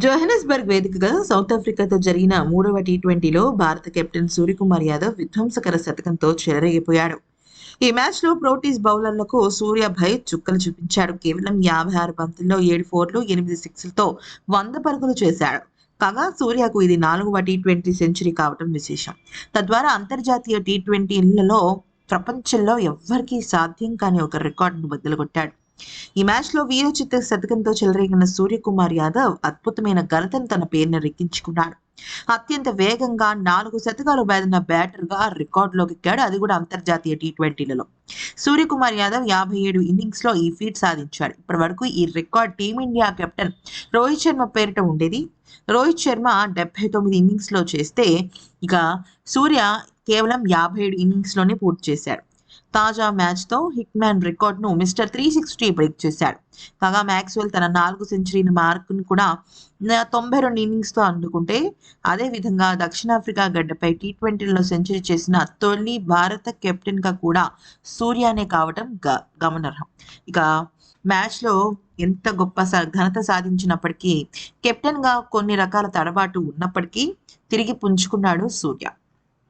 జోహెనస్బర్గ్ వేదికగా సౌత్ ఆఫ్రికాతో జరిగిన మూడవ టీ ట్వంటీలో భారత కెప్టెన్ సూర్యకుమార్ యాదవ్ విధ్వంసకర శతకంతో చెలరేగిపోయాడు. ఈ మ్యాచ్లో ప్రోటీస్ బౌలర్లకు సూర్య భయ్ చుక్కలు చూపించాడు. కేవలం యాభై ఆరు బంతుల్లో ఏడు ఫోర్లు ఎనిమిది సిక్స్లతో వంద పరుగులు చేశాడు. కాగా సూర్యకు ఇది నాలుగవ టీ ట్వంటీ సెంచరీ కావటం విశేషం. తద్వారా అంతర్జాతీయ టీ ట్వంటీలలో ప్రపంచంలో ఎవ్వరికీ సాధ్యం కాని ఒక రికార్డును బద్దలుకొట్టాడు ఈ మ్యాచ్లో చిత్ర శతకంతో చెలరేగిన సూర్యకుమార్ యాదవ్ అద్భుతమైన ఘనతను తన పేరును రెక్కించుకున్నాడు. అత్యంత వేగంగా నాలుగు శతకాలు బాదిన బ్యాటర్గా రికార్డులోకి ఎక్కాడు. అది కూడా అంతర్జాతీయ టీ ట్వంటీలలో. సూర్యకుమార్ యాదవ్ యాభై ఏడు ఇన్నింగ్స్లో ఈ ఫీట్ సాధించాడు. ఇప్పటి వరకు ఈ record team India captain Rohit Sharma పేరిట ఉండేది. రోహిత్ శర్మ డెబ్బై తొమ్మిది ఇన్నింగ్స్లో చేస్తే ఇక సూర్య కేవలం యాభై ఏడు ఇన్నింగ్స్లోనే పూర్తి చేశాడు. తాజా మ్యాచ్తో హిట్ మ్యాన్ రికార్డ్ను మిస్టర్ త్రీ సిక్స్టీ బ్రేక్ చేశాడు. కాగా మ్యాక్స్వెల్ తన నాలుగు సెంచరీల మార్కును కూడా తొంభై రెండు ఇన్నింగ్స్తో అందుకుంటే అదే విధంగా దక్షిణాఫ్రికా గడ్డపై టీ ట్వంటీలో సెంచరీ చేసిన తొలి భారత కెప్టెన్గా కూడా సూర్యానే కావటం గ గమనార్హం. ఇక మ్యాచ్లో ఎంత గొప్ప ఘనత సాధించినప్పటికీ కెప్టెన్గా కొన్ని రకాల తడబాటు ఉన్నప్పటికీ తిరిగి పుంజుకున్నాడు సూర్య.